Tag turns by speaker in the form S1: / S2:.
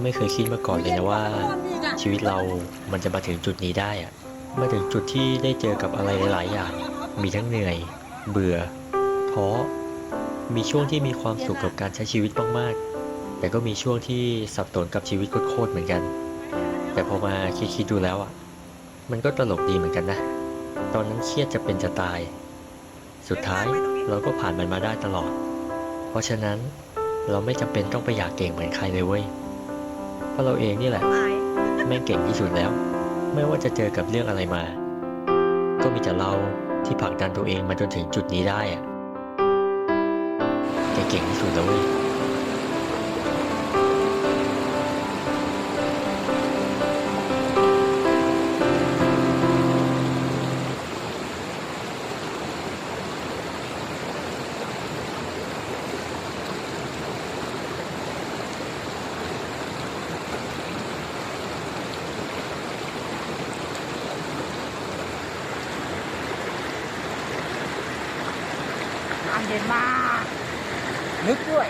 S1: ไม่เคยคิดมาก่อนเลยนะว่า ชีวิตเรามันจะมาถึงจุดนี้ได้อะมาถึงจุดที่ได้เจอกับอะไรหลาย ๆ อย่าง มีทั้งเหนื่อย เบื่อท้อมีช่วงที่มีความสุขกับการใช้ชีวิตมาก ๆ แต่ก็มีช่วงที่สับสนกับชีวิตโคตรเหมือนกัน แต่พอมาคิดๆดูแล้วอะ มันก็ตลกดีเหมือนกันนะ ตอนนั้นเครียดจะเป็นจะตาย สุดท้ายเราก็ผ่านมันมาได้ตลอด เพราะฉะนั้นเราไม่จำเป็นต้องไปอยากเก่งเหมือนใครเลยเว้ย เพราะเราเองนี่แหละแม่งเก่งที่สุดแล้ว ไม่ว่าจะเจอกับเรื่องอะไรมา ก็มีแต่เราที่ผลักดันตัวเองมาจนถึงจุดนี้ได้อะแกเก่งที่สุดแล้วเว้ย
S2: เย็นมาก นึกด้วย